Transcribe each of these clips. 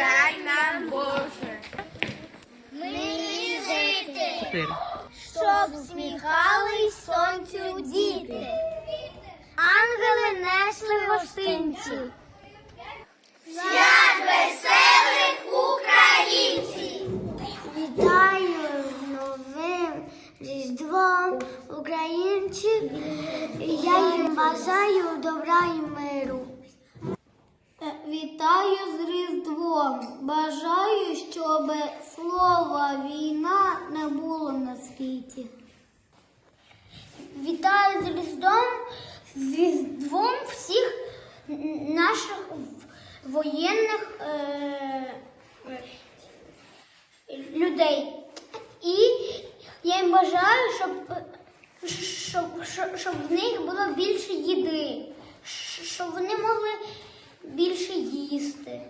дай нам Боже. Милі жити, щоб сміхались сонцю діти. Ангели несли гостинці. Свят веселих українців. Вітаю новим різдвом українців. Я їм бажаю добра і миру. Вітаю з Різдвом. Бажаю, щоб слова війна не було на світі. Вітаю з Різдвом, з Різдвом всіх наших воєнних е, людей. І я їм бажаю, щоб, щоб, щоб, щоб в них було більше їди, щ- щоб вони могли більше їсти.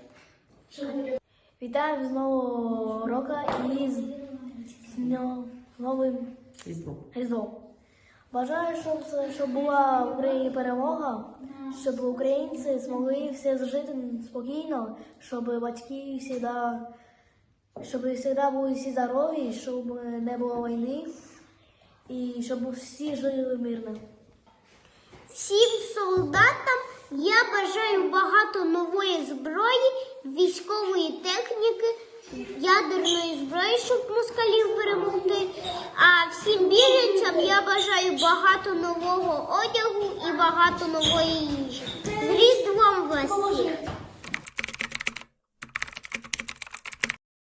Вітаю з нового року і з, з новим Різдво. Різдвом. Бажаю, щоб, щоб була в Україні перемога, щоб українці змогли всі жити спокійно, щоб батьки завжди, щоб завжди були всі здорові, щоб не було війни і щоб всі жили мирно. Всім солдатам я бажаю багато нової зброї, військової техніки, ядерної зброї, щоб москалів перемогти. А всім біженцям я бажаю багато нового одягу і багато нової їжі. З Різдвом вас!